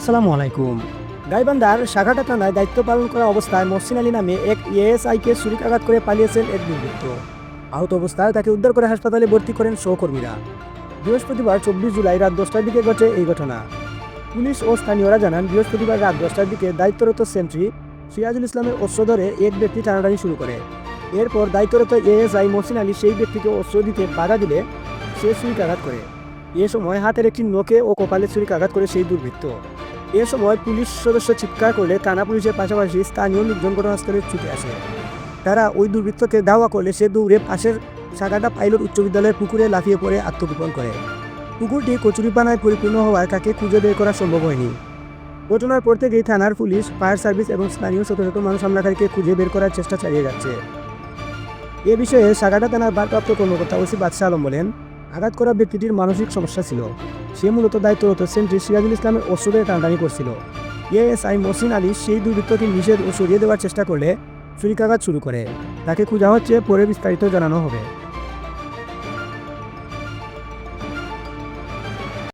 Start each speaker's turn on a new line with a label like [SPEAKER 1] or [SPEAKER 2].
[SPEAKER 1] আসসালামু আলাইকুম। গাইবান্ধার শাখাটা থানায় দায়িত্ব পালন করা অবস্থায় মহসিন আলী নামে এক এএসআইকে ছুরিকাঘাত করে পালিয়েছেন এক দুর্বৃত্ত। আহত অবস্থায় তাকে উদ্ধার করে হাসপাতালে ভর্তি করেন সহকর্মীরা। বৃহস্পতিবার চব্বিশ জুলাই রাত দশটার দিকে ঘটে এই ঘটনা। পুলিশ ও স্থানীয়রা জানান, বৃহস্পতিবার রাত দশটার দিকে দায়িত্বরত সেন্ট্রি সিরাজুল ইসলামের অস্ত্র ধরে এক ব্যক্তি টানাটানি শুরু করে। এরপর দায়িত্বরত এএসআই মহসিন আলী সেই ব্যক্তিকে অস্ত্র দিতে বাধা দিলে সে ছুরিকাঘাত করে। এ সময় হাতের একটি নোকে ও কপালে ছুরিকাঘাত করে সেই দুর্বৃত্ত। এ সময় পুলিশ সদস্য চিৎকার করলে থানা পুলিশের পাশাপাশি স্থানীয় লোকজন ঘটনাস্থলে ছুটে আসে। তারা ওই দুর্বৃত্তকে দাওয়া করলে সে দৌড়ে পাশের সাগাটা পাইলট উচ্চ বিদ্যালয়ের পুকুরে লাফিয়ে পড়ে আত্মগোপন করে। পুকুরটি কচুরিপানায় পরিপূর্ণ হওয়ায় তাকে খুঁজে বের করা সম্ভব হয়নি। ঘটনার পর থেকেই থানার পুলিশ, ফায়ার সার্ভিস এবং স্থানীয় শত শত মানুষ হামলাকারীকে খুঁজে বের করার চেষ্টা চালিয়ে যাচ্ছে। এ বিষয়ে সাগাটা থানার ভারপ্রাপ্ত কর্মকর্তা ওসি বাদশাহ আলম বলেন আঘাত করা ব্যক্তিটির মানসিক সমস্যা ছিল। সে মূলত দায়িত্বরত সেন্ট্রি সিরাজুল ইসলামের ওষুধের টানাটানি করছিল। এএসআই মসিন আলী সেই দুর্বৃত্তকে নিষেধ ও সরিয়ে দেওয়ার চেষ্টা করলে ছুরিকাঘাত শুরু করে। তাকে খোঁজা হচ্ছে পরে বিস্তারিত জানানো হবে।